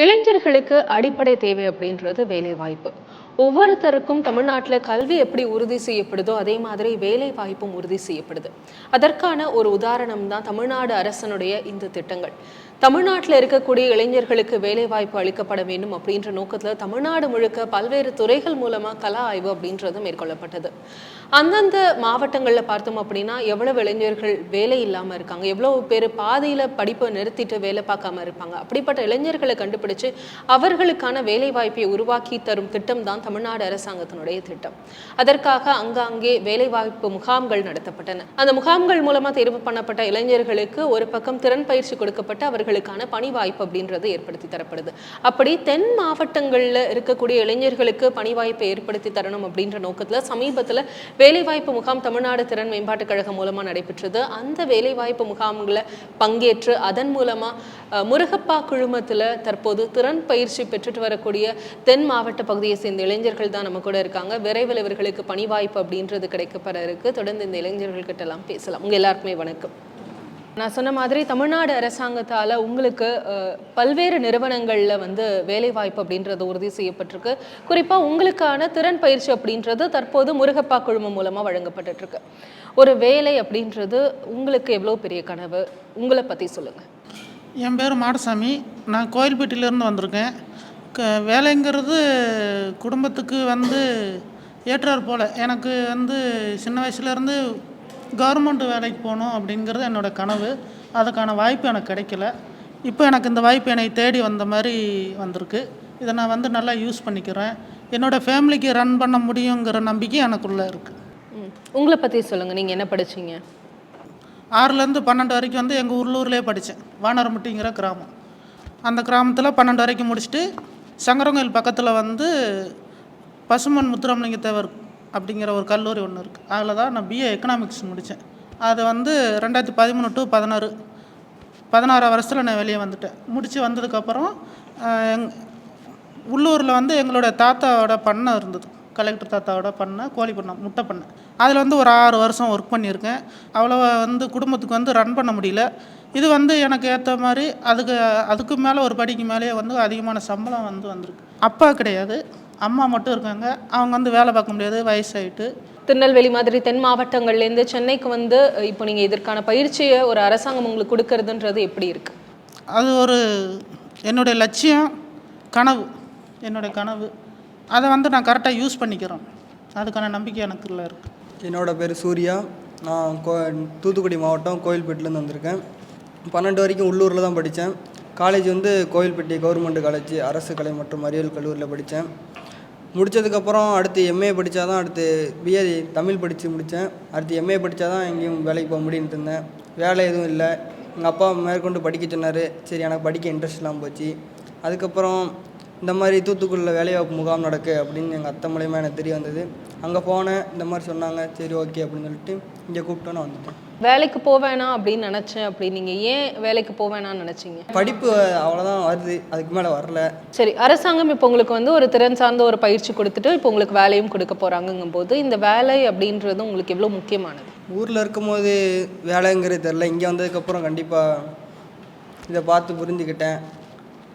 இளைஞர்களுக்கு அடிப்படை தேவை அப்படின்றது வேலைவாய்ப்பு. ஒவ்வொருத்தருக்கும் தமிழ்நாட்டில் கல்வி எப்படி உறுதி செய்யப்படுதோ அதே மாதிரி வேலை வாய்ப்பும் உறுதி செய்யப்படுது. அதற்கான ஒரு உதாரணம் தான் தமிழ்நாடு அரசனுடைய இந்த திட்டங்கள். தமிழ்நாட்டில் இருக்கக்கூடிய இளைஞர்களுக்கு வேலைவாய்ப்பு அளிக்கப்பட வேண்டும் அப்படின்ற நோக்கத்தில் தமிழ்நாடு முழுக்க பல்வேறு துறைகள் மூலமாக கலா ஆய்வு அப்படின்றது மேற்கொள்ளப்பட்டது. அந்தந்த மாவட்டங்களில் பார்த்தோம் அப்படின்னா எவ்வளவு இளைஞர்கள் வேலை இல்லாமல் இருக்காங்க எவ்வளவு பேர் பாதியில் படிப்பை நிறுத்திட்டு வேலை பார்க்காம இருப்பாங்க அப்படிப்பட்ட இளைஞர்களை கண்டுபிடிச்சு அவர்களுக்கான வேலை வாய்ப்பை உருவாக்கி தரும் திட்டம் தான் தமிழ்நாடு அரசாங்கத்தினுடைய திட்டம். அதற்காக அங்காங்கே வேலைவாய்ப்பு முகாம்கள் நடத்தப்பட்டன. அந்த முகாம்கள் மூலமாக தேர்வு பண்ணப்பட்ட இளைஞர்களுக்கு ஒரு பக்கம் திறன் பயிற்சி கொடுக்கப்பட்டு அவர்களுக்கான பணி வாய்ப்பு அப்படின்றது ஏற்படுத்தி தரப்படுது. அப்படி தென் மாவட்டங்கள்ல இருக்கக்கூடிய இளைஞர்களுக்கு பணி வாய்ப்பை ஏற்படுத்தி தரணும் அப்படின்ற நோக்கத்தில் சமீபத்தில் வேலைவாய்ப்பு முகாம் தமிழ்நாடு திறன் மேம்பாட்டுக் கழகம் மூலமா நடைபெற்றது. அந்த வேலைவாய்ப்பு முகாம்களை பங்கேற்று அதன் மூலமா முருகப்பா குழுமத்துல தற்போது திறன் பயிற்சி பெற்றுட்டு வரக்கூடிய தென் மாவட்ட பகுதியை சேர்ந்த இளைஞர்கள் தான் நம்ம கூட இருக்காங்க. விரைவில் இவர்களுக்கு பணி வாய்ப்பு அப்படின்றது கிடைக்கப்பட இருக்கு. தொடர்ந்து இந்த இளைஞர்கள் கிட்ட எல்லாம் பேசலாம். உங்க எல்லாருக்குமே வணக்கம். நான் சொன்ன மாதிரி தமிழ்நாடு அரசாங்கத்தால் உங்களுக்கு பல்வேறு நிறுவனங்களில் வந்து வேலைவாய்ப்பு அப்படின்றது உறுதி செய்யப்பட்டிருக்கு. குறிப்பாக உங்களுக்கான திறன் பயிற்சி அப்படின்றது தற்போது முருகப்பா குழுமம் மூலமாக வழங்கப்பட்டுருக்கு ஒரு வேலை அப்படின்றது உங்களுக்கு எவ்வளோ பெரிய கனவு? உங்களை பற்றி சொல்லுங்கள் என் பேர் மாடசாமி. நான் கோயில்பேட்டிலேருந்து வந்திருக்கேன். க வேலைங்கிறது குடும்பத்துக்கு வந்து ஏற்றார் போல். எனக்கு வந்து சின்ன வயசுலேருந்து கவர்மெண்ட் வேலைக்கு போகணும் அப்படிங்கிறது என்னோடய கனவு. அதுக்கான வாய்ப்பு எனக்கு கிடைக்கல. இப்போ எனக்கு இந்த வாய்ப்பு என்னை தேடி வந்த மாதிரி வந்திருக்கு. இதை நான் வந்து நல்லா யூஸ் பண்ணிக்கிறேன். என்னோடய ஃபேமிலிக்கு ரன் பண்ண முடியுங்கிற நம்பிக்கை எனக்குள்ளே இருக்குது உங்களை பற்றி சொல்லுங்கள் நீங்கள் என்ன படிச்சீங்க? ஆறுலேருந்து பன்னெண்டு வரைக்கும் வந்து எங்கள் உள்ளூர்லேயே படித்தேன் வானரமுட்டிங்கிற கிராமம். அந்த கிராமத்தில் பன்னெண்டு வரைக்கும் முடிச்சுட்டு சங்கரங்கோயில் பக்கத்தில் வந்து பசுமன் முத்துராமலிங்க தேவர் அப்படிங்கிற ஒரு கல்லூரி ஒன்று இருக்குது அதில் தான் நான் பிஏ எக்கனாமிக்ஸ் முடித்தேன் அது வந்து ரெண்டாயிரத்தி பதிமூணு டு பதினாறு பதினாறு வருஷத்தில் நான் வெளியே வந்துட்டேன். முடித்து வந்ததுக்கப்புறம் எங் உள்ளூரில் வந்து எங்களோட தாத்தாவோட பண்ணை இருந்தது. கலெக்டர் தாத்தாவோட பண்ணை கோழி பண்ணை முட்டை பண்ணை. அதில் வந்து ஒரு ஆறு வருஷம் ஒர்க் பண்ணியிருக்கேன். அவ்வளோவா வந்து குடும்பத்துக்கு வந்து ரன் பண்ண முடியல. இது வந்து எனக்கு ஏற்ற மாதிரி அதுக்கு அதுக்கு மேலே ஒரு படிக்கு மேலேயே வந்து அதிகமான சம்பளம் வந்து வந்திருக்கு. அப்பா கிடையாது. அம்மா மட்டும் இருக்காங்க. அவங்க வந்து வேலை பார்க்க முடியாது. வயசாயிட்டு. திருநெல்வேலி மாதிரி தென் மாவட்டங்கள்லேருந்து சென்னைக்கு வந்து இப்போ நீங்கள் இதற்கான பயிற்சியை ஒரு அரசாங்கம் உங்களுக்கு கொடுக்கறதுன்றது எப்படி இருக்கு? அது ஒரு என்னுடைய லட்சியம் கனவு. என்னுடைய கனவு. அதை வந்து நான் கரெக்டாக யூஸ் பண்ணிக்கிறேன் அதுக்கான நம்பிக்கை எனக்குள்ள இருக்குது என்னோடய பேர் சூர்யா. நான் கோ தூத்துக்குடி மாவட்டம் கோயில்பேட்டிலேருந்து வந்திருக்கேன். பன்னெண்டு வரைக்கும் உள்ளூரில் தான் படித்தேன். காலேஜ் வந்து கோயில்பட்டி கவர்மெண்ட் காலேஜ் அரசு கலை மற்றும் அறிவியல் கல்லூரியில் படித்தேன். முடித்ததுக்கப்புறம் அடுத்து எம்ஏ படித்தா தான் அடுத்து பிஏ தமிழ் படித்து முடித்தேன். அடுத்து எம்ஏ படித்தா தான் எங்கேயும் வேலைக்கு போக முடியுன்ட்டு இருந்தேன். வேலை எதுவும் இல்லை. எங்கள் அப்பா மேற்கொண்டு படிக்க சொன்னார். சரி எனக்கு படிக்க இன்ட்ரெஸ்ட் இல்லாமல் போச்சு. அதுக்கப்புறம் இந்த மாதிரி தூத்துக்குடியில் வேலைவாய்ப்பு முகாம் நடக்கு அப்படின்னு எங்கள் அத்தை மூலயமா எனக்கு தெரிய வந்தது. அங்கே போனேன் இந்த மாதிரி சொன்னாங்க. சரி ஓகே அப்படின்னு சொல்லிட்டு இங்கே கூப்பிட்டு நான் வந்துட்டேன். வேலைக்கு போவேணாம் அப்படின்னு நினச்சேன் அப்படி. நீங்கள் ஏன் வேலைக்கு போவேணாம்னு நினச்சிங்க? படிப்பு அவ்வளோதான் வருது. அதுக்கு மேலே வரல. சரி அரசாங்கம் இப்போ உங்களுக்கு வந்து ஒரு திறன் சார்ந்த ஒரு பயிற்சி கொடுத்துட்டு இப்போ உங்களுக்கு வேலையும் கொடுக்க போகிறாங்கங்கும் போது இந்த வேலை அப்படின்றது உங்களுக்கு எவ்வளோ முக்கியமானது? ஊரில் இருக்கும்போது வேலைங்கிறது தெரில இங்கே வந்ததுக்கப்புறம் கண்டிப்பாக இதை பார்த்து புரிஞ்சுக்கிட்டேன்.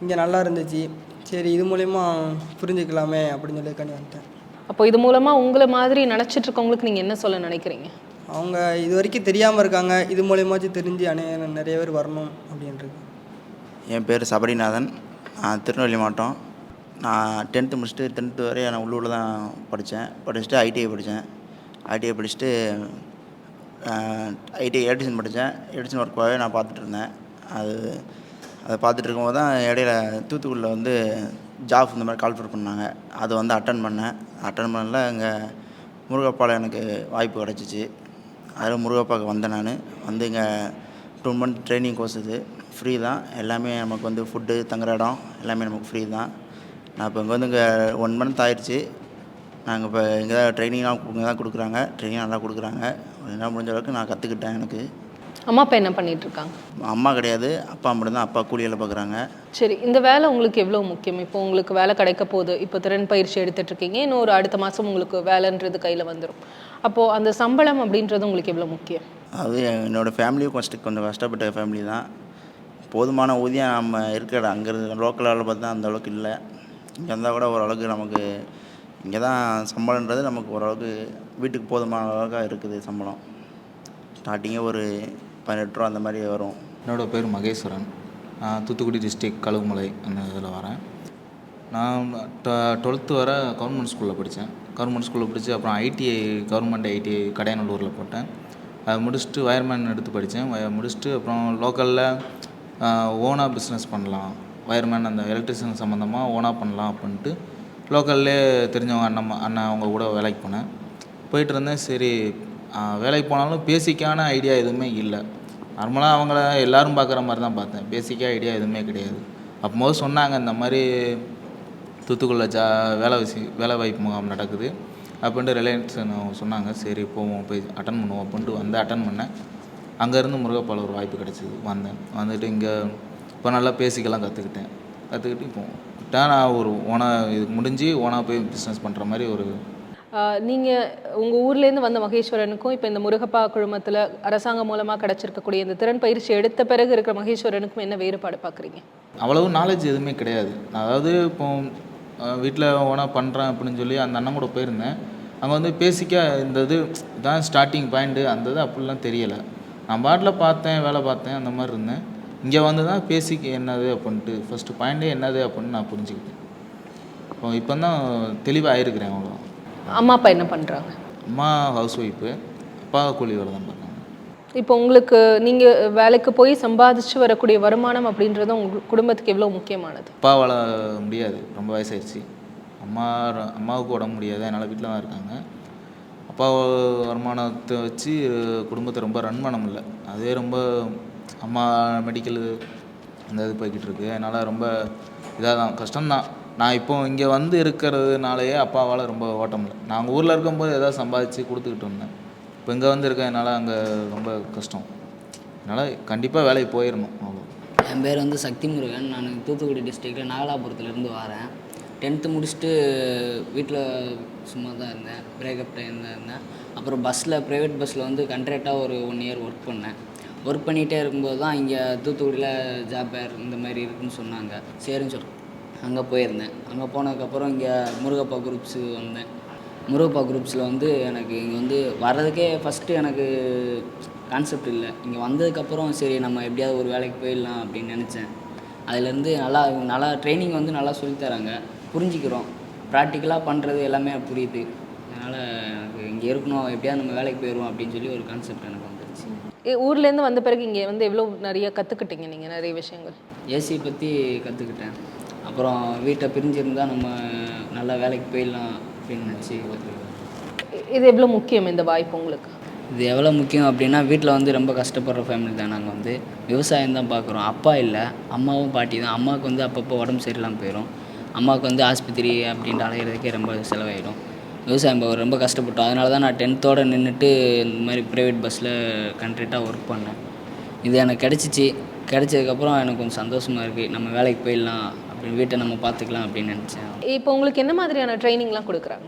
இங்கே நல்லா இருந்துச்சு. சரி இது மூலயமா புரிஞ்சுக்கலாமே அப்படின்னு சொல்லி கண்டி வந்துட்டேன். அப்போ இது மூலமாக உங்களை மாதிரி நினச்சிட்டு இருக்கவங்களுக்கு நீங்கள் என்ன சொல்ல நினைக்கிறீங்க? அவங்க இது வரைக்கும் தெரியாமல் இருக்காங்க. இது மூலயமாச்சும் தெரிஞ்சு அநே நிறைய பேர் வரணும் அப்படின்றது. என் பேர் சபரிநாதன். நான் திருநெல்வேலி மாவட்டம். நான் டென்த்து முடிச்சுட்டு டென்த்து வரை நான் உள்ளூரில் தான் படித்தேன். படிச்சுட்டு ஐடிஐ படித்தேன். ஐடிஐ படிச்சுட்டு ஐடிஐ எலக்ட்ரிஷன் படித்தேன். எலக்ட்ரிஷன் ஒர்க்காகவே நான் பார்த்துட்டு இருந்தேன். அது அதை பார்த்துட்டு இருக்கும்போது தான் இடையில தூத்துக்குடியில் வந்து ஜாப் இந்த மாதிரி கால்ஃபர் பண்ணாங்க. அது வந்து அட்டன் பண்ணேன். அட்டன் பண்ணல இங்கே முருகப்பாவில் எனக்கு வாய்ப்பு கிடச்சிச்சு. அதில் முருகப்பாவுக்கு வந்தேன் நான். வந்து இங்கே டூ மந்த் ட்ரைனிங் கோர்ஸ் இது. ஃப்ரீ தான். எல்லாமே நமக்கு வந்து ஃபுட்டு தங்குற இடம் எல்லாமே நமக்கு ஃப்ரீ தான். நான் இப்போ இங்கே வந்து இங்கே ஒன் மந்த் ஆயிடுச்சு. நாங்கள் இப்போ இங்கே தான் ட்ரைனிங்லாம் இங்கே தான் கொடுக்குறாங்க. ட்ரைனிங் நல்லா கொடுக்குறாங்க. என்ன முடிஞ்ச அளவுக்கு நான் கற்றுக்கிட்டேன் எனக்கு. அம்மா அப்பா என்ன பண்ணிட்டு இருக்காங்க அம்மா கிடையாது அப்பா மட்டும்தான் அப்பா கூலி வேலை பார்க்குறாங்க சரி இந்த வேலை உங்களுக்கு எவ்வளோ முக்கியம்? இப்போ உங்களுக்கு வேலை கிடைக்க போகுது இப்போ திறன் பயிற்சி எடுத்துட்டு இருக்கீங்க இன்னும் ஒரு அடுத்த மாதம் உங்களுக்கு வேலைன்றது கையில் வந்துடும் அப்போது அந்த சம்பளம் அப்படின்றது உங்களுக்கு எவ்வளோ முக்கியம்? அது என்னோடய ஃபேமிலியும் கஷ்ட கொஞ்சம் கஷ்டப்பட்ட ஃபேமிலி தான். போதுமான ஊதியம் நம்ம இருக்கிற அங்கே லோக்கல் வேலை பார்த்தா அந்த அளவுக்கு இல்லை. இங்கே இருந்தால் கூட ஓரளவுக்கு நமக்கு இங்கே தான் சம்பளன்றது நமக்கு ஓரளவுக்கு வீட்டுக்கு போதுமான அளவுக்கு இருக்குது சம்பளம். ஸ்டார்டிங்கே ஒரு பதினெட்டு ரூபா அந்த மாதிரி வரும். என்னோடய பேர் மகேஸ்வரன். நான் தூத்துக்குடி டிஸ்ட்ரிக் கழுகுமலை அந்த இதில் வரேன். நான் டுவெல்த்து வர கவர்மெண்ட் ஸ்கூலில் படித்தேன். கவர்மெண்ட் ஸ்கூலில் படித்து அப்புறம் ஐடிஐ கவர்மெண்ட் ஐடிஐ கடையநல்லூரில் போட்டேன். அதை முடிச்சுட்டு வயர்மேன் எடுத்து படித்தேன். முடிச்சுட்டு அப்புறம் லோக்கலில் ஓனாக பிஸ்னஸ் பண்ணலாம். வயர்மேன் அந்த எலக்ட்ரிஷியன் சம்மந்தமாக ஓனாக பண்ணலாம் அப்படின்ட்டு லோக்கல்லே தெரிஞ்சவங்க அண்ணன் அண்ணன் அவங்க கூட வேலைக்கு போனேன். போயிட்டு இருந்தேன். சரி வேலைக்கு போனாலும் பேசிக்கான ஐடியா எதுவுமே இல்லை. நார்மலாக அவங்கள எல்லாரும் பார்க்குற மாதிரி தான் பார்த்தேன். பேசிக்காக ஐடியா எதுவுமே கிடையாது. அப்போது சொன்னாங்க இந்த மாதிரி தூத்துக்குடியில் ஜா வேலை வசி வேலை வாய்ப்பு முகாம் நடக்குது. அப்படின்ட்டு ரிலையன்ஸ் சொன்னாங்க சரி போவோம் போய் அட்டன் பண்ணுவோம் அப்படின்ட்டு வந்து அட்டன் பண்ணேன். அங்கேருந்து முருகப்பால் ஒரு வாய்ப்பு கிடச்சிது வந்தேன். வந்துட்டு இங்கே இப்போ நல்லா பேசிக்கலாம் கற்றுக்கிட்டேன். கற்றுக்கிட்டு இப்போ நான் ஒரு ஓனாக இது முடிஞ்சு ஓனாக போய் பிஸ்னஸ் பண்ணுற மாதிரி ஒரு நீங்கள் உங்கள் ஊர்லேருந்து வந்த மகேஸ்வரனுக்கும் இப்போ இந்த முருகப்பா குழுமத்தில் அரசாங்கம் மூலமாக கிடைச்சிருக்கக்கூடிய இந்த திறன் பயிற்சி எடுத்த பிறகு இருக்கிற மகேஸ்வரனுக்கும் என்ன வேறுபாடு பார்க்குறீங்க அவ்வளவு நாலேஜ் எதுவுமே கிடையாது. அதாவது இப்போ வீட்டில் ஓனாக பண்ணுறேன் அப்படின்னு சொல்லி அந்த அண்ணன் கூட போயிருந்தேன். அங்கே வந்து பேசிக்காக இந்த இது தான் ஸ்டார்டிங் பாயிண்ட்டு அந்த இது அப்படிலாம் தெரியலை. நான் பாட்டில் பார்த்தேன் வேலை பார்த்தேன் அந்த மாதிரி இருந்தேன். இங்கே வந்து தான் பேசிக் என்னது அப்படின்ட்டு ஃபஸ்ட்டு பாயிண்ட்டே என்னது அப்படின்னு நான் புரிஞ்சுக்கிட்டேன். இப்போ இப்போ தான் தெளிவாக ஆயிருக்கிறேன் அவ்வளோ அம்மா அப்பா என்ன பண்றாங்க? அம்மா ஹவுஸ் ஒய்ஃபு அப்பா கூலி வேலை தான் பார்க்குறாங்க இப்போ உங்களுக்கு நீங்க வேலைக்கு போய் சம்பாதிச்சு வரக்கூடிய வருமானம் அப்படின்றது உங்க குடும்பத்துக்கு எவ்வளவு முக்கியமானது? அப்பாவால் முடியாது ரொம்ப வயசாயிடுச்சு. அம்மா அம்மாவுக்கு உடம்பு முடியாது அதனால் வீட்டில் தான் இருக்காங்க. அப்பா வருமானத்தை வச்சு குடும்பத்தை ரொம்ப ரன் பண்ண முடியல. அதே ரொம்ப அம்மா மெடிக்கல் அந்த இது போய்கிட்டு இருக்கு. அதனால் ரொம்ப இதாக தான் கஷ்டம்தான். நான் இப்போ இங்கே வந்து இருக்கிறதுனாலயே அப்பாவால் ரொம்ப ஓட்ட முடியல நாங்கள் ஊரில் இருக்கும்போது எதாவது சம்பாதிச்சு கொடுத்துக்கிட்டு இருந்தேன். இப்போ இங்கே வந்து இருக்கறதுனால அங்கே ரொம்ப கஷ்டம். அதனால் கண்டிப்பாக வேலைக்கு போயிடணும் அவ்வளோ என் பேர் வந்து சக்தி முருகன் நான் தூத்துக்குடி டிஸ்ட்ரிக்டில் நாகலாபுரத்துலேருந்து வரேன். டென்த்து முடிச்சுட்டு வீட்டில் சும்மா தான் இருந்தேன். பிரேக்கப் டைம் தான் இருந்தேன். அப்புறம் பஸ்ஸில் ப்ரைவேட் பஸ்ஸில் வந்து கண்ட்ராக்டாக ஒரு ஒன் இயர் ஒர்க் பண்ணேன். ஒர்க் பண்ணிகிட்டே இருக்கும்போது தான் இங்கே தூத்துக்குடியில் ஜாப் ஃபேர் இந்த மாதிரி இருக்குன்னு சொன்னாங்க. சரின்னு சொல்லி அங்கே போயிருந்தேன். அங்கே போனதுக்கப்புறம் இங்கே முருகப்பா குரூப்ஸுக்கு வந்தேன். முருகப்பா குரூப்ஸில் வந்து எனக்கு இங்கே வந்து வர்றதுக்கே ஃபஸ்ட்டு எனக்கு கான்செப்ட் இல்லை. இங்கே வந்ததுக்கப்புறம் சரி நம்ம எப்படியாவது ஒரு வேலைக்கு போயிடலாம் அப்படின்னு நினச்சேன். அதுலேருந்து நல்லா நல்லா ட்ரைனிங் வந்து நல்லா சொல்லித் தராங்க. புரிஞ்சுக்கிறோம். ப்ராக்டிக்கலாக பண்ணுறது எல்லாமே புரியுது. அதனால் எனக்கு இங்கே இருக்கணும் எப்படியாவது நம்ம வேலைக்கு போயிடுவோம் அப்படின்னு சொல்லி ஒரு கான்செப்ட் எனக்கு வந்துருச்சு. ஏ- ஊர்ல இருந்து வந்த பிறகு இங்க வந்து எவ்வளவு நிறைய கத்துக்கிட்டீங்க நீங்க? நிறைய விஷயங்கள். ஏசி பற்றி கற்றுக்கிட்டேன் அப்புறம் வீட்டை பிரிஞ்சிருந்தால் நம்ம நல்லா வேலைக்கு போயிடலாம் அப்படின்னு நினச்சி இது எவ்வளவு முக்கியம் இந்த வாய்ப்பு உங்களுக்கு? இது எவ்வளோ முக்கியம் அப்படின்னா வீட்டில் வந்து ரொம்ப கஷ்டப்படுற ஃபேமிலி தான் நாங்கள் வந்து. விவசாயம் தான் பார்க்குறோம். அப்பா இல்லை அம்மாவும் பாட்டி தான். அம்மாவுக்கு வந்து அப்பப்போ உடம்பு சரியில்லாமல் போயிடும் அம்மாவுக்கு வந்து ஆஸ்பத்திரி அப்படின்ட்டு அலையிறதுக்கே ரொம்ப செலவாயிடும். விவசாயம் பார்க்க ரொம்ப கஷ்டப்பட்டோம். அதனால தான் நான் டென்த்தோடு நின்றுட்டு இந்த மாதிரி ப்ரைவேட் பஸ்ஸில் கண்ட்ரேட்டாக ஒர்க் பண்ணேன். இது எனக்கு கிடச்சிச்சு. கிடைச்சதுக்கப்புறம் எனக்கு கொஞ்சம் சந்தோஷமாக இருக்குது நம்ம வேலைக்கு போயிடலாம். வீட்டை நம்ம பார்த்துக்கலாம் அப்படின்னு நினச்சேன். இப்போ உங்களுக்கு என்ன மாதிரியான ட்ரைனிங்லாம் கொடுக்குறாங்க?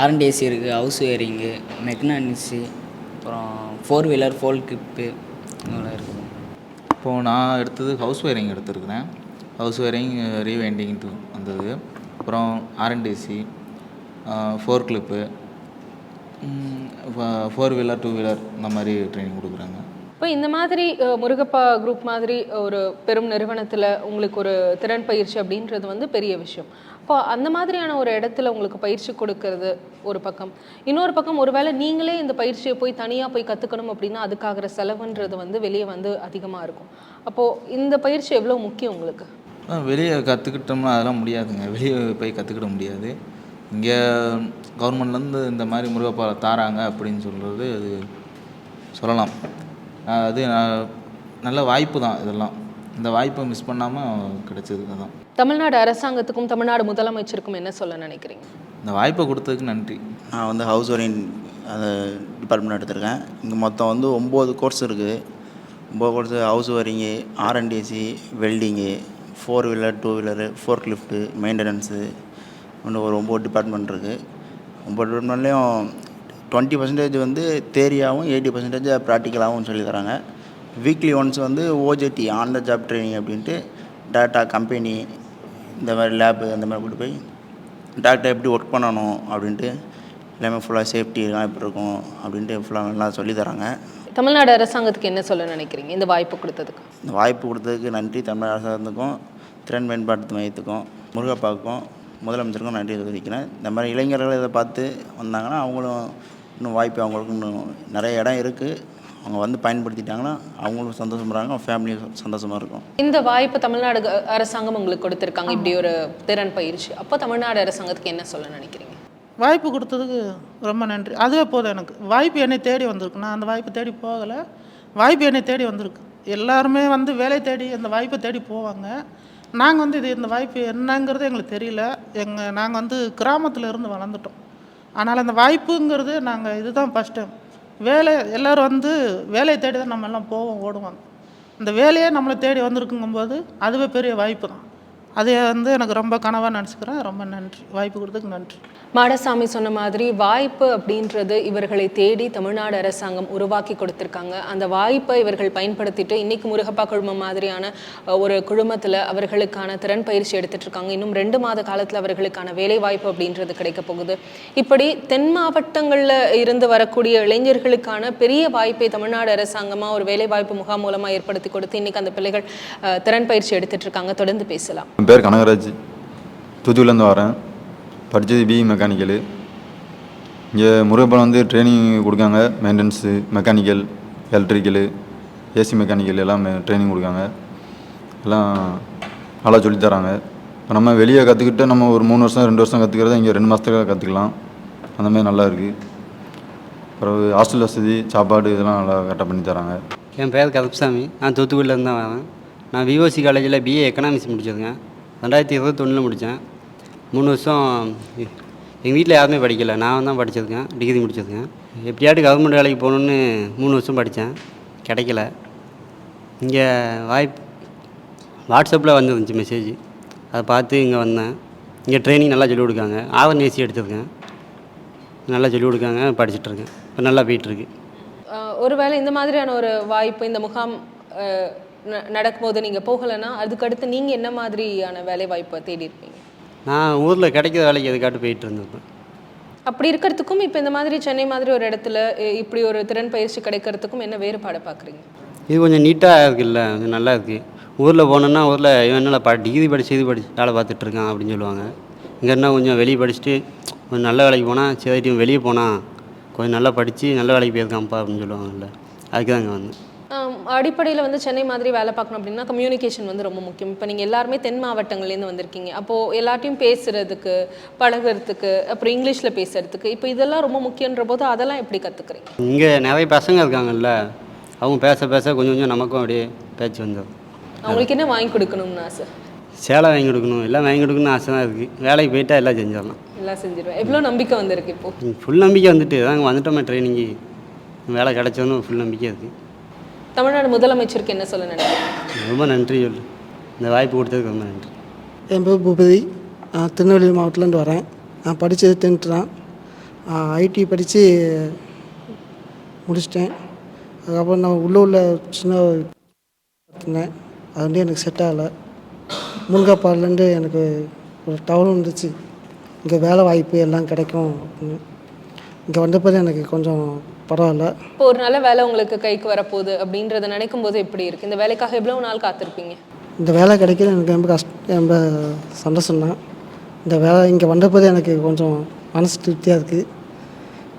ஆர்என்டிஎஸ்சி இருக்குது ஹவுஸ் வேரிங்கு மெக்னானிக்ஸு அப்புறம் ஃபோர் வீலர் ஃபோல் கிப்பு இவ்வளோ இருக்குது இப்போது நான் எடுத்தது ஹவுஸ் ஒயரிங் எடுத்திருக்கிறேன். ஹவுஸ் ஒயரிங் ரீவைண்டிங் வந்தது. அப்புறம் RNTC four clip four wheeler two wheeler இந்த மாதிரி ட்ரைனிங் கொடுக்குறாங்க. இப்போ இந்த மாதிரி முருகப்பா குரூப் மாதிரி ஒரு பெரும் நிறுவனத்தில் உங்களுக்கு ஒரு திறன் பயிற்சி அப்படின்றது வந்து பெரிய விஷயம். இப்போ அந்த மாதிரியான ஒரு இடத்துல உங்களுக்கு பயிற்சி கொடுக்கறது ஒரு பக்கம். இன்னொரு பக்கம் ஒருவேளை நீங்களே இந்த பயிற்சியை போய் தனியாக போய் கற்றுக்கணும் அப்படின்னா அதுக்காகிற செலவுன்றது வந்து வெளியே வந்து அதிகமாக இருக்கும். அப்போது இந்த பயிற்சி எவ்வளோ முக்கியம் உங்களுக்கு? வெளியே கற்றுக்கிட்டோம்னா அதெல்லாம் முடியாதுங்க. வெளியே போய் கற்றுக்கிட முடியாது. இங்கே கவர்மெண்ட்லேருந்து இந்த மாதிரி முருகப்பாலை தாராங்க அப்படின்னு சொல்கிறது அது சொல்லலாம். அது நான் நல்ல வாய்ப்பு தான் இதெல்லாம். இந்த வாய்ப்பை மிஸ் பண்ணாமல் கிடைச்சது அதான். தமிழ்நாடு அரசாங்கத்துக்கும் தமிழ்நாடு முதலமைச்சருக்கும் என்ன சொல்ல நினைக்கிறீங்க? இந்த வாய்ப்பை கொடுத்ததுக்கு நன்றி. நான் வந்து ஹவுஸ் அந்த டிபார்ட்மெண்ட் எடுத்திருக்கேன். இங்கே மொத்தம் வந்து ஒம்பது கோர்ஸ் இருக்குது ஒம்பது course house wiring RNTC welding four wheeler two wheeler fork lift maintenance இன்னும் ஒரு ஒம்பது டிபார்ட்மெண்ட் இருக்குது ஒம்பது டிபார்ட்மெண்ட்லேயும் டுவெண்ட்டி பர்சன்டேஜ் வந்து தேரியாகவும் எயிட்டி பர்சன்டேஜ் ப்ராக்டிக்கலாகவும் சொல்லி தராங்க வீக்லி ஒன்ஸ் வந்து OJT on the job training அப்படின்ட்டு டேட்டா கம்பெனி இந்த மாதிரி லேபு அந்த மாதிரி கூட்டு போய் டேரக்டாக எப்படி ஒர்க் பண்ணணும் அப்படின்ட்டு எல்லாமே ஃபுல்லாக சேஃப்டி எல்லாம் எப்படி இருக்கும் அப்படின்ட்டு ஃபுல்லாக நல்லா சொல்லித் தராங்க தமிழ்நாடு அரசாங்கத்துக்கு என்ன சொல்ல நினைக்கிறீங்க? இந்த வாய்ப்பு கொடுத்ததுக்கு. இந்த வாய்ப்பு கொடுத்ததுக்கு நன்றி தமிழக அரசாங்கத்துக்கும் திறன் மேம்பாட்டு மையத்துக்கும் முருகப்பாவுக்கும் முதலமைச்சருக்கும் நன்றி தெரிவிக்கிறேன் இந்த மாதிரி இளைஞர்கள் இதை பார்த்து வந்தாங்கன்னா அவங்களும் இன்னும் வாய்ப்பு அவங்களுக்கு இன்னும் நிறைய இடம் இருக்குது அவங்க வந்து பயன்படுத்திட்டாங்கன்னா அவங்களும் சந்தோஷப்படுறாங்க அவங்க ஃபேமிலியும் சந்தோஷமாக இருக்கும். இந்த வாய்ப்பு தமிழ்நாடு அரசாங்கம் உங்களுக்கு கொடுத்துருக்காங்க இப்படி ஒரு திறன் பயிற்சி. அப்போ தமிழ்நாடு அரசாங்கத்துக்கு என்ன சொல்ல நினைக்கிறீங்க? வாய்ப்பு கொடுத்ததுக்கு ரொம்ப நன்றி. அதுவே போதும் எனக்கு. வாய்ப்பு என்னை தேடி வந்திருக்கு. நான் அந்த வாய்ப்பை தேடி போகலை. வாய்ப்பு என்னை தேடி வந்திருக்கு. எல்லாருமே வந்து வேலை தேடி அந்த வாய்ப்பை தேடி போவாங்க. நாங்கள் வந்து இது இந்த வாய்ப்பு என்னங்கிறது எங்களுக்கு தெரியல. எங்கள் நாங்கள் வந்து கிராமத்தில் இருந்து வளர்ந்துட்டோம். ஆனால் அந்த வாய்ப்புங்கிறது நாங்கள் இதுதான் ஃபஸ்ட் டைம் வேலை எல்லோரும் வந்து வேலையை தேடி தான் நம்ம எல்லாம் போவோம் ஓடுவாங்க இந்த வேலையே நம்மளை தேடி வந்திருக்குங்கும்போது அதுவே பெரிய வாய்ப்பு தான் அது வந்து எனக்கு ரொம்ப கனவாக நினச்சிக்கிறேன். ரொம்ப நன்றி. வாய்ப்பு கொடுத்ததுக்கு நன்றி. மாடசாமி சொன்ன மாதிரி வாய்ப்பு அப்படின்றது இவர்களை தேடி தமிழ்நாடு அரசாங்கம் உருவாக்கி கொடுத்துருக்காங்க. அந்த வாய்ப்பை இவர்கள் பயன்படுத்திட்டு இன்னைக்கு முருகப்பா குழுமம் மாதிரியான ஒரு குழுமத்தில் அவர்களுக்கான திறன் பயிற்சி எடுத்துட்டு இருக்காங்க. இன்னும் ரெண்டு மாத காலத்தில் அவர்களுக்கான வேலை வாய்ப்பு அப்படின்றது கிடைக்க போகுது. இப்படி தென் மாவட்டங்களில் இருந்து வரக்கூடிய இளைஞர்களுக்கான பெரிய வாய்ப்பை தமிழ்நாடு அரசாங்கமாக ஒரு வேலை வாய்ப்பு முகாம் மூலமாக ஏற்படுத்தி கொடுத்து இன்னைக்கு அந்த பிள்ளைகள் அஹ், திறன் பயிற்சி எடுத்துட்டு இருக்காங்க. தொடர்ந்து பேசலாம். பேர் கனகராஜ். துதுலேருந்து வரேன். படித்தது பிஇ மெக்கானிக்கலு இங்கே முருகப்பன் வந்து ட்ரைனிங் கொடுக்காங்க. Maintenance mechanical electrical AC mechanical எல்லாம் ட்ரைனிங் கொடுக்காங்க. எல்லாம் நல்லா சொல்லித் தராங்க. இப்போ நம்ம வெளியே கற்றுக்கிட்டு நம்ம ஒரு மூணு வருஷம் ரெண்டு வருஷம் கற்றுக்கிறத இங்கே ரெண்டு மாதத்துக்காக கற்றுக்கலாம் அந்தமாதிரி நல்லா இருக்குது அப்புறம் ஹாஸ்டல் வசதி சாப்பாடு இதெல்லாம் நல்லா கரெக்டாக பண்ணி தராங்க. என் பேர் கருப்சாமி நான் தூத்துக்குடியிலேருந்து தான் வரேன். நான் விஓசி காலேஜில் பிஏ எக்கனாமிக்ஸ் முடிச்சதுங்க. ரெண்டாயிரத்தி இருபத்தொன்னில் முடித்தேன். மூணு வருஷம் எங்கள் வீட்டில் யாருமே படிக்கலை. நான் தான் படிச்சிருக்கேன் டிகிரி முடிச்சிருக்கேன். எப்படியாட்டு கவர்மெண்ட் வேலைக்கு போகணுன்னு மூணு வருஷம் படித்தேன். கிடைக்கல. இங்கே வாய்ப் வாட்ஸ்அப்பில் வந்துருந்துச்சு மெசேஜ் அதை பார்த்து இங்கே வந்தேன். இங்கே ட்ரைனிங் நல்லா சொல்லிக் கொடுக்காங்க. ஆவன் ஏசி எடுத்திருக்கேன். நல்லா சொல்லிக் கொடுக்காங்க. படிச்சுட்ருக்கேன் இப்போ நல்லா போயிட்டுருக்கு. ஒரு ஒருவேளை இந்த மாதிரியான ஒரு வாய்ப்பு இந்த முகாம் நடக்கும்போது நீங்கள் போகலைன்னா அதுக்கடுத்து நீங்கள் என்ன மாதிரியான வேலை வாய்ப்பை தேடி இருப்பீங்க நான் ஊரில் கிடைக்கிற வேலைக்கு எதுக்காட்டு போயிட்டு இருந்திருப்பேன் அப்படி இருக்கிறதுக்கும் இப்போ இந்த மாதிரி சென்னை மாதிரி ஒரு இடத்துல இப்படி ஒரு திறன் பயிற்சி கிடைக்கிறதுக்கும் என்ன வேறுபாடு பார்க்குறீங்க? இது கொஞ்சம் நீட்டாக இருக்குல்ல கொஞ்சம் நல்லா இருக்குது ஊரில் போனோன்னா ஊரில் இவன் என்ன ப டிகிரி படிச்சு இது படிச்சு வேலை பார்த்துட்டு இருக்கான் அப்படின்னு சொல்லுவாங்க. இங்கே என்ன கொஞ்சம் வெளியே படிச்சுட்டு கொஞ்சம் நல்ல வேலைக்கு போனால் சரி வெளியே போனால் கொஞ்சம் நல்லா படித்து நல்ல வேலைக்கு போயிருக்கான்ப்பா அப்படின்னு சொல்லுவாங்கல்ல. அதுக்கு தான் இங்கே வந்தேன். அடிப்படையில் வந்து சென்னை மாதிரி வேலை பார்க்கணும் அப்படின்னா கம்யூனிகேஷன் வந்து ரொம்ப முக்கியம். இப்போ நீங்கள் எல்லாருமே தென் மாவட்டங்கள்லேருந்து வந்திருக்கீங்க. அப்போது எல்லார்ட்டையும் பேசுகிறதுக்கு பழகுறதுக்கு அப்புறம் இங்கிலீஷில் பேசுகிறதுக்கு இப்போ இதெல்லாம் ரொம்ப முக்கியன்ற போது அதெல்லாம் எப்படி கற்றுக்குறீங்க இங்கே நிறைய பசங்க இருக்காங்கல்ல அவங்க பேச பேச கொஞ்சம் கொஞ்சம் நமக்கும் அப்படியே பேச்சு வந்துடும் அவங்களுக்கு என்ன வாங்கி கொடுக்கணும்னு ஆசை? சேலை வாங்கி கொடுக்கணும் எல்லாம் வாங்கி கொடுக்கணும்னு ஆசை தான் இருக்குது வேலைக்கு போயிட்டா எல்லாம் செஞ்சிடலாம். எல்லாம் செஞ்சிருவேன். எவ்வளோ நம்பிக்கை வந்திருக்கு இப்போது ஃபுல் நம்பிக்கை வந்துட்டு அதாங்க வந்துட்டோமே ட்ரைனிங்கு வேலை கிடச்சோன்னு ஃபுல் நம்பிக்கை இருக்குது தமிழ்நாடு முதலமைச்சருக்கு என்ன சொல்ல நினைக்கிறீங்க ரொம்ப நன்றி சொல்லு. இந்த வாய்ப்பு கொடுத்ததுக்கு ரொம்ப நன்றி. என் பேர் பூபதி. நான் திருநெல்வேலி மாவட்டத்துலேருந்து வரேன். நான் படித்தது டென்த்து தான். ஐடி படித்து முடிச்சிட்டேன். அதுக்கப்புறம் நான் உள்ளூரில் சின்ன இருந்தேன். அது வந்து எனக்கு செட் ஆகலை. முருங்காப்பாலேருந்து எனக்கு ஒரு டவுன் வந்துச்சு. இங்கே வேலை வாய்ப்பு எல்லாம் கிடைக்கும் அப்படின்னு. இங்கே வந்தப்போ எனக்கு கொஞ்சம் பரவாயில்ல. இப்போ ஒரு நல்ல வேலை உங்களுக்கு கைக்கு வரப்போகுது அப்படின்றத நினைக்கும் போது எப்படி இருக்கு? இந்த வேலைக்காக எவ்வளவு நாள் காத்திருப்பீங்க? இந்த வேலை கிடைக்கல எனக்கு ரொம்ப கஷ்ட ரொம்ப சந்தோஷம் தான் இந்த வேலை இங்கே வந்தபோது எனக்கு கொஞ்சம் மனசு திருப்தியாக இருக்குது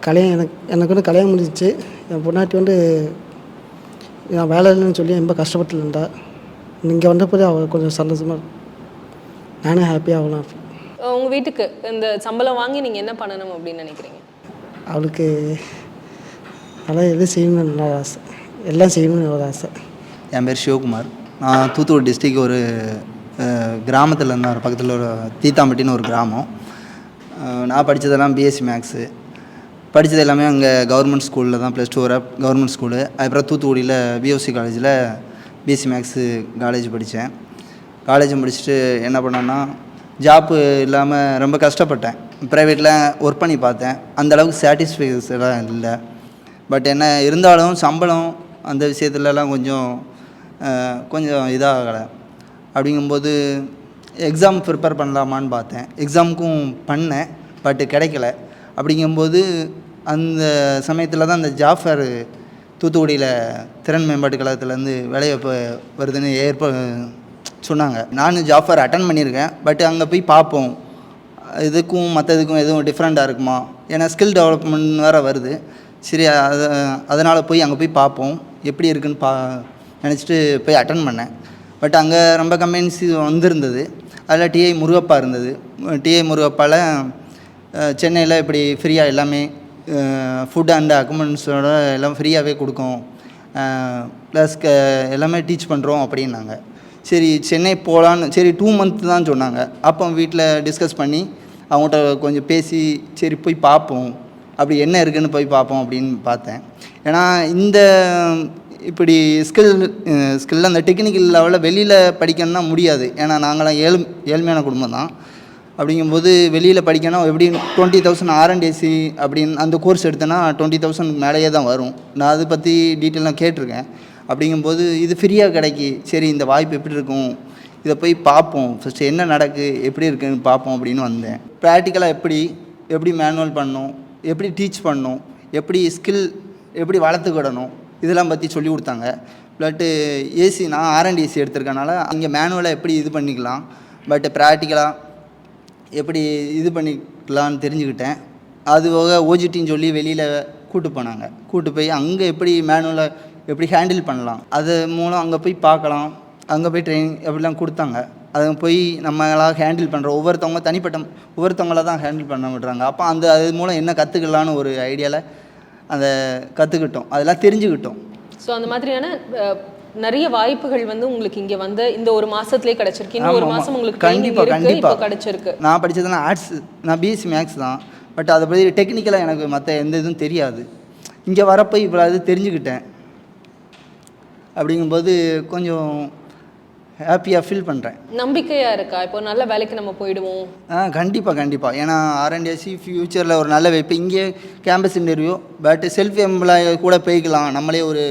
கல்யாணம் எனக்கு எனக்கு வந்து கல்யாணம் முடிஞ்சிச்சு. என் பொண்டாட்டி வந்து நான் வேலை இல்லைன்னு சொல்லி ரொம்ப கஷ்டப்பட்டு இருந்தா. இங்கே வந்தபோது அவள் கொஞ்சம் சந்தோஷமாக. நானே ஹாப்பியாக ஆகலாம் அஹ் உங்க வீட்டுக்கு இந்த சம்பளம் வாங்கி நீங்க என்ன பண்ணணும் அப்படின்னு நினைக்கிறீங்க? அவளுக்கு நல்லா எதுவும் செய்யணும்னு நல்லா ஆசை. எல்லாம் செய்யணும்னு ஒரு ஆசை. என் பேர் சிவகுமார். நான் தூத்துக்குடி டிஸ்ட்ரிக் ஒரு கிராமத்தில் இருந்தேன். ஒரு பக்கத்தில் ஒரு தீத்தாம்பட்டின்னு ஒரு கிராமம். நான் படித்ததெல்லாம் பிஎஸ்சி மேக்ஸு படித்தது எல்லாமே அங்கே கவர்மெண்ட் ஸ்கூலில் தான் ப்ளஸ் டூ வரை கவர்மெண்ட் ஸ்கூலு அதுக்கப்புறம் தூத்துக்குடியில் பிஓசி காலேஜில் பிஎஸ்சி மேக்ஸு காலேஜ் படித்தேன் காலேஜ் முடிச்சுட்டு என்ன பண்ணேன்னா ஜாப்பு இல்லாமல் ரொம்ப கஷ்டப்பட்டேன். ப்ரைவேட்டில் ஒர்க் பண்ணி பார்த்தேன். அந்தளவுக்கு அளவுக்கு சாட்டிஸ்ஃபைஸ்லாம் இல்லை. பட் என்ன இருந்தாலும் சம்பளம் அந்த விஷயத்துலலாம் கொஞ்சம் கொஞ்சம் இதாகலை. அப்படிங்கும்போது எக்ஸாம் ப்ரிப்பேர் பண்ணலாமான்னு பார்த்தேன். எக்ஸாமுக்கும் பண்ணேன் பட் கிடைக்கல. அப்படிங்கும்போது அந்த சமயத்தில் தான் அந்த ஜாஃபர் தூத்துக்குடியில் திறன் மேம்பாட்டு கழகத்துலேருந்து வேலைவாய்ப்பு வருதுன்னு ஏற்ப சொன்னாங்க. நானும் ஜாஃபர் அட்டன் பண்ணியிருக்கேன் பட் அங்கே போய் பார்ப்போம். இதுக்கும் மற்றதுக்கும் எதுவும் டிஃப்ரெண்ட்டாக இருக்குமா? ஏன்னா ஸ்கில் டெவலப்மெண்ட் வேறு வருது. சரி அது அதனால் போய் அங்கே போய் பார்ப்போம் எப்படி இருக்குதுன்னு பா நினச்சிட்டு போய் அட்டன் பண்ணேன். பட் அங்கே ரொம்ப கம்பெனிஸ் வந்திருந்தது. அதில் டிஐ முருகப்பா இருந்தது. டிஐ முருகப்பாவில் சென்னையில் இப்படி ஃப்ரீயாக எல்லாமே ஃபுட் அண்ட் அக்கமெண்ட்ஸோட எல்லாம் ஃப்ரீயாகவே கொடுக்கும். ப்ளஸ் க எல்லாமே டீச் பண்ணுறோம் அப்படின்னாங்க. சரி சென்னை போகலான்னு சரி டூ மந்த் தான் சொன்னாங்க. அப்போ வீட்டில் டிஸ்கஸ் பண்ணி அவங்கள்ட்ட கொஞ்சம் பேசி சரி போய் பார்ப்போம் அப்படி என்ன இருக்குதுன்னு போய் பார்ப்போம் அப்படின்னு பார்த்தேன். ஏன்னா இந்த இப்படி ஸ்கில் ஸ்கில் அந்த டெக்னிக்கல் லெவலில் வெளியில் படிக்கணும்னா முடியாது. ஏன்னா நாங்களாம் ஏழ் ஏழ்மையான குடும்பம் தான். அப்படிங்கும்போது வெளியில் படிக்கணும் எப்படி டுவெண்ட்டி தௌசண்ட் ஆர்என்டிசி அப்படின்னு அந்த கோர்ஸ் எடுத்தேன்னா டுவெண்ட்டி தௌசண்ட் மேலேயே தான் வரும். நான் அதை பற்றி டீட்டெயிலாக கேட்டிருக்கேன். அப்படிங்கும்போது இது ஃப்ரீயாக கிடைக்கி சரி இந்த வாய்ப்பு எப்படி இருக்கும்? இதை போய் பார்ப்போம். ஃபஸ்ட்டு என்ன நடக்கு எப்படி இருக்குன்னு பார்ப்போம் அப்படின்னு வந்தேன். ப்ராக்டிக்கலாக எப்படி எப்படி மேனுவல் பண்ணணும் எப்படி டீச் பண்ணணும் எப்படி ஸ்கில் எப்படி வளர்த்துக்கிடணும் இதெல்லாம் பற்றி சொல்லி கொடுத்தாங்க. ப்ளட்டு ஏசி நான் ஆர்என்டிசி எடுத்திருக்கனால அங்கே மேனுவலாக எப்படி இது பண்ணிக்கலாம் பட் ப்ராக்டிக்கலாக எப்படி இது பண்ணிக்கலான்னு தெரிஞ்சுக்கிட்டேன். அது போக ஓஜிட்டின்னு சொல்லி வெளியில் கூட்டு போனாங்க. கூட்டு போய் அங்கே எப்படி மேனுவலை எப்படி ஹேண்டில் பண்ணலாம் அது மூலம் அங்கே போய் பார்க்கலாம் அங்கே போய் ட்ரைனிங் எப்படிலாம் கொடுத்தாங்க. அதை போய் நம்மளாக ஹேண்டில் பண்ணுற ஒவ்வொருத்தவங்க தனிப்பட்ட ஒவ்வொருத்தவங்கள தான் ஹேண்டில் பண்ண விடுறாங்க. அப்போ அந்த அது மூலம் என்ன கற்றுக்கலான்னு ஒரு ஐடியாவில் அதை கற்றுக்கிட்டோம் அதெல்லாம் தெரிஞ்சுக்கிட்டோம். ஸோ அந்த மாதிரியான நிறைய வாய்ப்புகள் வந்து உங்களுக்கு இங்க வந்து இந்த ஒரு மாசத்துலயே கிடைச்சிருக்கு. இன்னும் ஒரு. மாசம் உங்களுக்கு ட்ரைனிங் கண்டிப்பா, இருக்கு கண்டிப்பா. இப்போ கிடைச்சிருக்கு. நான் படித்ததெல்லாம் ஆர்ட்ஸ் நான் பிஎஸ்சி மேக்ஸ் தான். பட் அதை பற்றி டெக்னிக்கலாக எனக்கு மற்ற எந்த இதுவும் தெரியாது. இங்கே வரப்போ இவ்வளோ இது தெரிஞ்சுக்கிட்டேன். அப்படிங்கும்போது கொஞ்சம் ஹாப்பியாக ஃபீல் பண்ணுறேன் நம்பிக்கையா இருக்கா? இப்போ நல்ல வேலைக்கு நம்ம போயிடுவோம். ஆ கண்டிப்பாக கண்டிப்பாக ஏன்னா ஆர்என்டிஎஸ்சி ஃப்யூச்சரில் ஒரு நல்ல இப்போ இங்கே campus interview but self employ கூட போய்க்கலாம். நம்மளே ஒரு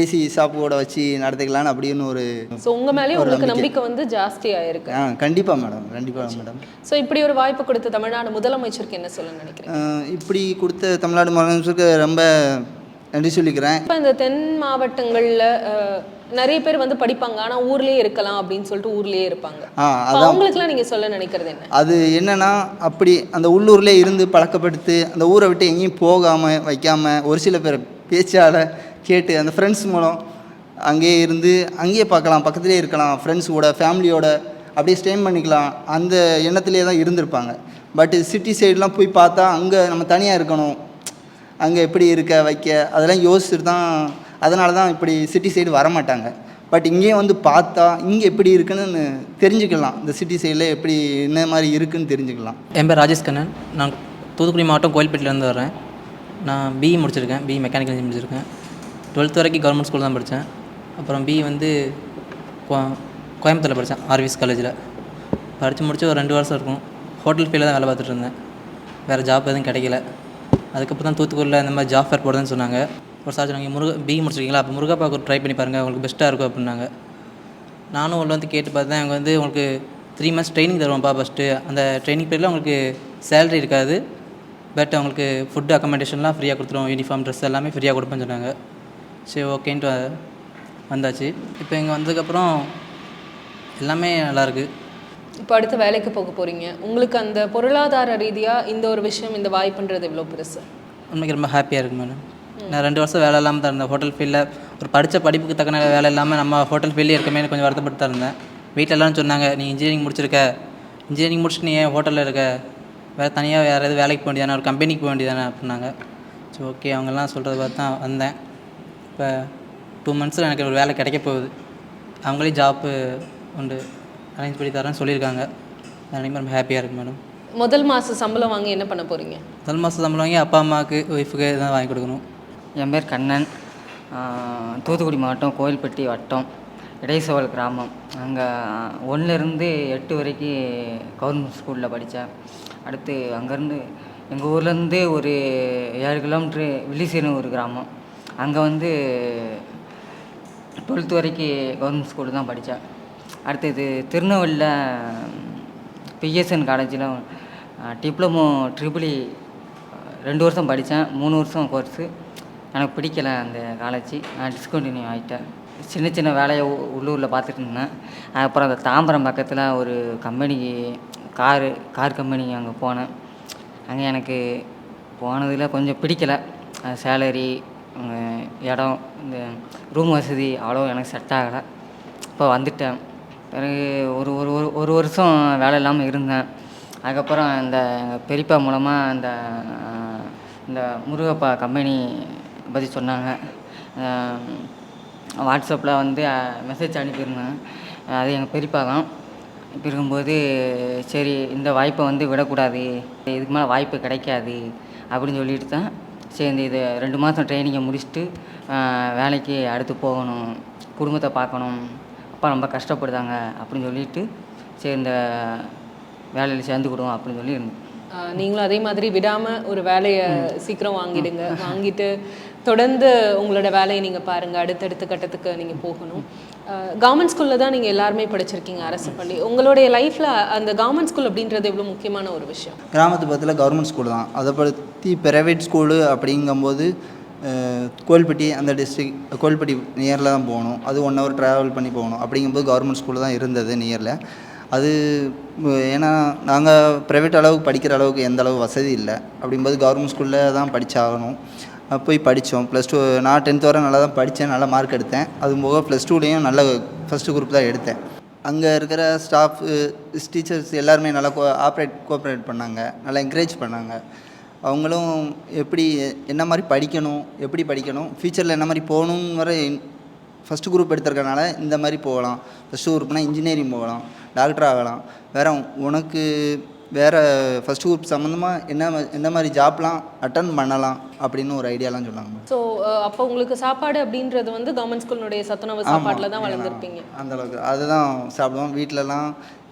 ஏசி ஷாப் கூட வச்சு நடத்திக்கலாம்னு அப்படின்னு ஒரு ஸோ உங்க மேலேயே ஒரு உங்களுக்கு நம்பிக்கை. வந்து ஜாஸ்தியா இருக்கு. ஆ கண்டிப்பாக மேடம் கண்டிப்பாக மேடம் ஸோ இப்படி ஒரு வாய்ப்பு கொடுத்த தமிழ்நாடு முதலமைச்சருக்கு என்ன சொல்ல நினைக்கிறேன் இப்படி கொடுத்த தமிழ்நாடு முதலமைச்சருக்கு ரொம்ப நன்றி சொல்லிக்கிறேன். இப்போ இந்த தென் மாவட்டங்கள்ல நிறைய பேர் வந்து படிப்பாங்க. ஆனா ஊர்லயே இருக்கலாம் அப்படின்னு சொல்லிட்டு ஊர்லயே இருப்பாங்க. அவங்களுக்குலாம் நீங்க சொல்ல நினைக்கிறது என்ன? அது என்னன்னா அப்படி அந்த உள்ளூர்லேயே இருந்து பழக்கப்படுத்து அந்த ஊரை விட்டு எங்கேயும் போகாமல் வைக்காமல் ஒரு சில பேர் பேச்சால் கேட்டு அந்த ஃப்ரெண்ட்ஸ் மூலம் அங்கேயே இருந்து அங்கேயே பார்க்கலாம் பக்கத்துலேயே இருக்கலாம் ஃப்ரெண்ட்ஸ் கூட ஃபேமிலியோட அப்படியே ஸ்டே பண்ணிக்கலாம். அந்த எண்ணத்திலே தான் இருந்திருப்பாங்க. பட் சிட்டி சைடெலாம் போய் பார்த்தா அங்கே நம்ம தனியாக இருக்கணும். அங்கே எப்படி இருக்க வைக்க அதெல்லாம் யோசிச்சுட்டு தான் அதனால தான் இப்படி சிட்டி சைடு வரமாட்டாங்க. பட் இங்கேயும் வந்து பார்த்தா இங்கே எப்படி இருக்குன்னு தெரிஞ்சுக்கலாம். இந்த சிட்டி சைடில் எப்படி என்ன மாதிரி இருக்குன்னு தெரிஞ்சுக்கலாம். என் பேர் ராஜேஷ் கண்ணன். நான் தூத்துக்குடி மாவட்டம் கோயில்பேட்டிலேருந்து வரேன் நான் பிஇ முடிச்சிருக்கேன். பிஇ மெக்கானிக்கல் இன்ஜினியர் முடிச்சிருக்கேன். டுவெல்த் வரைக்கும் கவர்மெண்ட் ஸ்கூல் தான் படித்தேன் அப்புறம் பிஇ வந்து கோ- கோயம்புத்தூரில் படித்தேன் ஆர்விஎஸ் காலேஜில் படித்து முடிச்சு ஒரு ரெண்டு வருஷம் இருக்கும். ஹோட்டல் ஃபீல்டில் தான் வேலை பார்த்துட்டு இருந்தேன். வேறு ஜாப் எதுவும் கிடைக்கல. அதுக்கப்புறம் தான் தூத்துக்குடியில் இந்த மாதிரி ஜாப் ஃபேர் போடுதுன்னு சொன்னாங்க. ஒரு சார் சொன்னாங்க முருக பிஇ முடிச்சிருக்கீங்களா? அப்போ முருகாப்பாக்கு ட்ரை பண்ணி பாருங்கள் உங்களுக்கு பெஸ்ட்டாக இருக்கும் அப்படின்னாங்க. நானும் உள்ள வந்து கேட்டு பார்த்தேன் அவங்க வந்து உங்களுக்கு த்ரீ மந்த்ஸ் ட்ரைனிங் தருவோம்ப்பா ஃபஸ்ட்டு அந்த ட்ரைனிங் பீரியடில் உங்களுக்கு சேலரி இருக்காது. பட் அவங்களுக்கு ஃபுட்டு அக்கமெண்டேஷன்லாம் ஃப்ரீயாக கொடுத்துருவோம் யூனிஃபார்ம் ட்ரெஸ் எல்லாமே ஃப்ரீயாக கொடுப்பேன்னு சொன்னாங்க. சரி ஓகேன்ட்டு வந்தாச்சு. இப்போ இங்கே வந்ததுக்கப்புறம் எல்லாமே நல்லாயிருக்கு இப்போ அடுத்து வேலைக்கு போக போறீங்க. உங்களுக்கு அந்த பொருளாதார ரீதியா இந்த ஒரு விஷயம் இந்த வாய்ப்புன்றது எவ்வளோ பெருசு? உண்மைக்கு ரொம்ப ஹாப்பியாக இருக்கு மேடம் நான் ரெண்டு வருஷம் வேலை இல்லாமல் தான் இருந்தேன். ஹோட்டல் ஃபீல்டில் ஒரு படித்த படிப்புக்கு தக்கன வேலை இல்லாமல் நம்ம ஹோட்டல் ஃபீல்டே இருக்கமே கொஞ்சம் வருத்தப்பட்டு தான் இருந்தேன். வீட்டில் எல்லாரும் சொன்னாங்க நீ இன்ஜினியரிங் முடிச்சிருக்க. இன்ஜினியரிங் முடிச்சுட்டு நீ ஏன் ஹோட்டலில் இருக்க? வேறு தனியாக வேறு எதுவும் வேலைக்கு போக வேண்டியதானே? ஒரு கம்பெனிக்கு போக வேண்டியதானே? அப்படின்னாங்க. சரி ஓகே அவங்கெல்லாம் சொல்கிறத பார்த்து தான் வந்தேன். இப்போ டூ மந்த்ஸில் எனக்கு ஒரு வேலை கிடைக்க போகுது. அவங்களே ஜாப்பு உண்டு. அரேஞ்ச் பண்ணி தரேன்னு சொல்லியிருக்காங்க. அதனால ரொம்ப ஹாப்பியாக இருக்கு மேடம் முதல் மாச சம்பளம் வாங்கி என்ன பண்ண போறீங்க? முதல் மாதம் சம்பளம் வாங்கி அப்பா அம்மாவுக்கு ஒய்ஃபுக்கு தான் வாங்கி கொடுக்கணும். என் பேர் கண்ணன். தூத்துக்குடி மாவட்டம் கோயில்பட்டி வட்டம் இடைசவல் கிராமம். அங்கே ஒன்றுலேருந்து எட்டு வரைக்கும் கவர்மெண்ட் ஸ்கூலில் படித்தேன் அடுத்து அங்கேருந்து எங்கள் ஊர்லேருந்து ஒரு ஏழு கிலோமீட்ரு வில்லிசேனு ஒரு கிராமம். அங்கே வந்து டுவெல்த்து வரைக்கும் கவர்மெண்ட் ஸ்கூலில் தான் படித்தேன் அடுத்தது திருநெல்வேலியில் பிஎஸ்என் காலேஜில் டிப்ளமோ ட்ரிபிளி ரெண்டு வருஷம் படித்தேன் மூணு வருஷம் கோர்ஸு. எனக்கு பிடிக்கல அந்த காலேஜ். நான் டிஸ்கண்டினியூ ஆகிட்டேன் சின்ன சின்ன வேலையை உ- உள்ளூரில் பார்த்துட்டு இருந்தேன். அப்புறம் அந்த தாம்பரம் பக்கத்தில் ஒரு கம்பெனிக்கு காரு கார் கம்பெனிக்கு அங்கே போனேன். அங்கே எனக்கு போனதில் கொஞ்சம் பிடிக்கல. சேலரி இடம் இந்த ரூம் வசதி அவ்வளோ எனக்கு செட் ஆகலை. இப்போ வந்துட்டேன். பிறகு ஒரு ஒரு ஒரு ஒரு வருஷம் வேலை இல்லாமல் இருந்தேன். அதுக்கப்புறம் இந்த பெரியப்பா மூலமாக இந்த இந்த முருகப்பா கம்பெனி பற்றி சொன்னாங்க. வாட்ஸ்அப்பில் வந்து மெசேஜ் அனுப்பியிருந்தேன். அது எங்கள் பெரியப்பா தான். இப்படி இருக்கும்போது சரி இந்த வாய்ப்பை வந்து விடக்கூடாது. இதுக்கு மேலே வாய்ப்பு கிடைக்காது அப்படின்னு சொல்லிட்டு தான் சரி இந்த இது ரெண்டு மாதம் ட்ரைனிங்கை முடிச்சுட்டு வேலைக்கு அடுத்து போகணும். குடும்பத்தை பார்க்கணும். அப்பா ரொம்ப கஷ்டப்படுதாங்க அப்படின்னு சொல்லிட்டு சரி இந்த வேலையில் சேர்ந்துக்கிடுவோம் அப்படின்னு சொல்லி இருந்தேன். நீங்களும் அதே மாதிரி விடாம ஒரு வேலையை சீக்கிரம் வாங்கிடுங்க. வாங்கிட்டு தொடர்ந்து உங்களோட வேலையை நீங்கள் பாருங்கள் அடுத்தடுத்த கட்டத்துக்கு நீங்கள் போகணும். கவர்மெண்ட் ஸ்கூலில் தான் நீங்கள் எல்லாருமே படிச்சிருக்கீங்க அரசு பள்ளி. உங்களுடைய லைஃப்பில் அந்த கவர்மெண்ட் ஸ்கூல் அப்படின்றது எவ்வளோ முக்கியமான ஒரு விஷயம்? கிராமத்து பக்கத்தில் கவர்மெண்ட் ஸ்கூல் தான். அதை பற்றி ப்ரைவேட் ஸ்கூலு அப்படிங்கும்போது கோல்பட்டி கோயில்பட்டி அந்த டிஸ்ட்ரிக் கோயில்பட்டி நியரில் தான் போகணும். அது ஒன் ஹவர் ட்ராவல் பண்ணி போகணும். அப்படிங்கும்போது கவர்மெண்ட் ஸ்கூல் தான் இருந்தது நியரில் அது ஏன்னா நாங்கள் ப்ரைவேட் அளவுக்கு படிக்கிற அளவுக்கு எந்த அளவு வசதி இல்லை. அப்படிங்கும்போது கவர்மெண்ட் ஸ்கூலில் தான் படித்தாகணும் போய் படித்தோம் ப்ளஸ் டூ நான் டென்த் வரை நல்லா தான் படித்தேன் நல்லா மார்க் எடுத்தேன். அது போக ப்ளஸ் டூலேயும் நல்ல ஃபஸ்ட்டு குரூப் தான் எடுத்தேன். அங்கே இருக்கிற ஸ்டாஃப் டீச்சர்ஸ் எல்லாருமே நல்லா கோ ஆப்ரேட் கோஆப்ரேட் பண்ணாங்க. நல்லா என்கரேஜ் பண்ணாங்க. அவங்களும் எப்படி என்ன மாதிரி படிக்கணும் எப்படி படிக்கணும் ஃப்யூச்சரில் என்ன மாதிரி போகணுன்னு வர ஃபஸ்ட்டு குரூப் எடுத்திருக்கனால இந்த மாதிரி போகலாம். ஃபஸ்ட்டு குரூப்னால் இன்ஜினியரிங் போகலாம் டாக்டர் ஆகலாம். வேறு உனக்கு வேறு ஃபஸ்ட் குரூப் சம்மந்தமாக என்ன என்ன மாதிரி ஜாப்லாம் அட்டன் பண்ணலாம் அப்படின்னு ஒரு ஐடியாலாம் சொன்னாங்க. ஸோ அப்போ உங்களுக்கு சாப்பாடு அப்படின்றது வந்து கவர்மெண்ட் ஸ்கூலினுடைய சத்துணவு சாப்பாட்டில் தான் வளர்ந்துருப்பீங்க. அந்த அளவுக்கு. அதுதான் சாப்பிடுவோம். வீட்டிலலாம்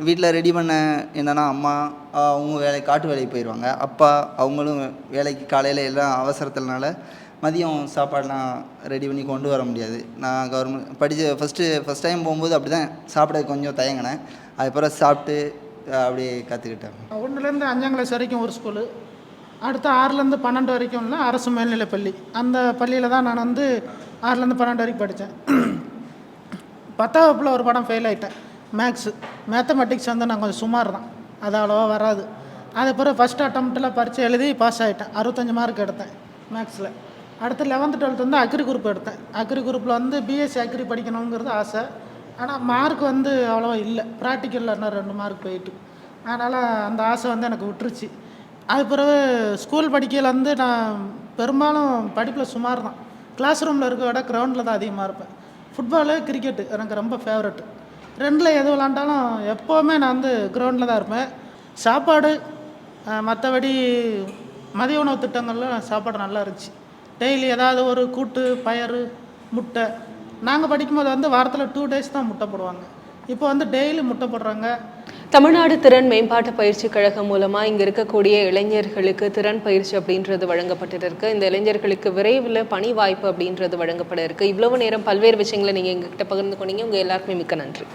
வீட்டில் ரெடி பண்ண என்னன்னா அம்மா அவங்க வேலை காட்டு வேலைக்கு போயிடுவாங்க அப்பா அவங்களும் வேலைக்கு காலையில் எல்லாம் அவசரத்தினால மதியம் சாப்பாடெலாம் ரெடி பண்ணி கொண்டு வர முடியாது. நான் கவர்மெண்ட் படித்த ஃபஸ்ட்டு ஃபஸ்ட் டைம் போகும்போது அப்படி தான் சாப்பிட கொஞ்சம் தயங்கினேன். அதுக்கப்புறம் சாப்பிட்டு அப்படி அப்படியே கற்றுக்கிட்டேன் ஒன்றுலேருந்து அஞ்சாம் கிளாஸ் வரைக்கும் ஒரு ஸ்கூலு அடுத்து ஆறுலேருந்து பன்னெண்டு வரைக்கும்ல அரசு மேல்நிலைப் பள்ளி. அந்த பள்ளியில் தான் நான் வந்து ஆறுலேருந்து பன்னெண்டு வரைக்கும் படித்தேன். பத்தாம் வகுப்பில் ஒரு படம் ஃபெயில் ஆகிட்டேன் மேக்ஸு மேத்தமெட்டிக்ஸ் வந்து நான் கொஞ்சம் சுமார் தான். அது அவ்வளோவா வராது. அதுக்கப்புறம் ஃபஸ்ட் அட்டம்ப்டில் பரீட்சை எழுதி பாஸ் ஆகிட்டேன் அறுபத்தஞ்சு மார்க் எடுத்தேன் மேக்ஸில் அடுத்து லெவன்த்து டுவெல்த்து வந்து அக்ரி குரூப் எடுத்தேன். அக்ரி குரூப்பில் வந்து பிஎஸ்சி அக்ரி படிக்கணுங்கிறது ஆசை. ஆனால் மார்க் வந்து அவ்வளோவா இல்லை. ப்ராக்டிக்கலில் இன்னும் ரெண்டு மார்க் போயிட்டு. அதனால் அந்த ஆசை வந்து எனக்கு விட்டுருச்சு. அது பிறகு ஸ்கூல் படிக்கையில் வந்து நான் பெரும்பாலும் படிப்பில் சுமார் தான் கிளாஸ் ரூமில் இருக்க விட கிரவுண்டில் தான் அதிகமாக இருப்பேன். ஃபுட்பாலு கிரிக்கெட்டு எனக்கு ரொம்ப ஃபேவரட் ரெண்டில் எது விளாண்டாலும் எப்போவுமே நான் வந்து கிரவுண்டில் தான் இருப்பேன். சாப்பாடு மற்றபடி மதிய உணவு திட்டங்களில் சாப்பாடு நல்லா இருந்துச்சு. டெய்லி ஏதாவது ஒரு கூட்டு பயறு முட்டை நாங்கள் படிக்கும்போது வந்து வாரத்தில் டூ டேஸ் தான் முட்டை போடுவாங்க. இப்போ வந்து டெய்லி முட்டை போடுறாங்க. தமிழ்நாடு திறன் மேம்பாட்டு பயிற்சி கழகம் மூலமா இங்க இருக்கக்கூடிய இளைஞர்களுக்கு திறன் பயிற்சி அப்படின்றது வழங்கப்பட்டு இருக்கு. இந்த இளைஞர்களுக்கு விரைவில் பணி வாய்ப்பு அப்படின்றது வழங்கப்பட இருக்கு. இவ்வளவு நேரம் பல்வேறு விஷயங்களை நீங்க எங்ககிட்ட பகிர்ந்து கொண்டீங்க. உங்க எல்லாருக்குமே மிக்க நன்றி.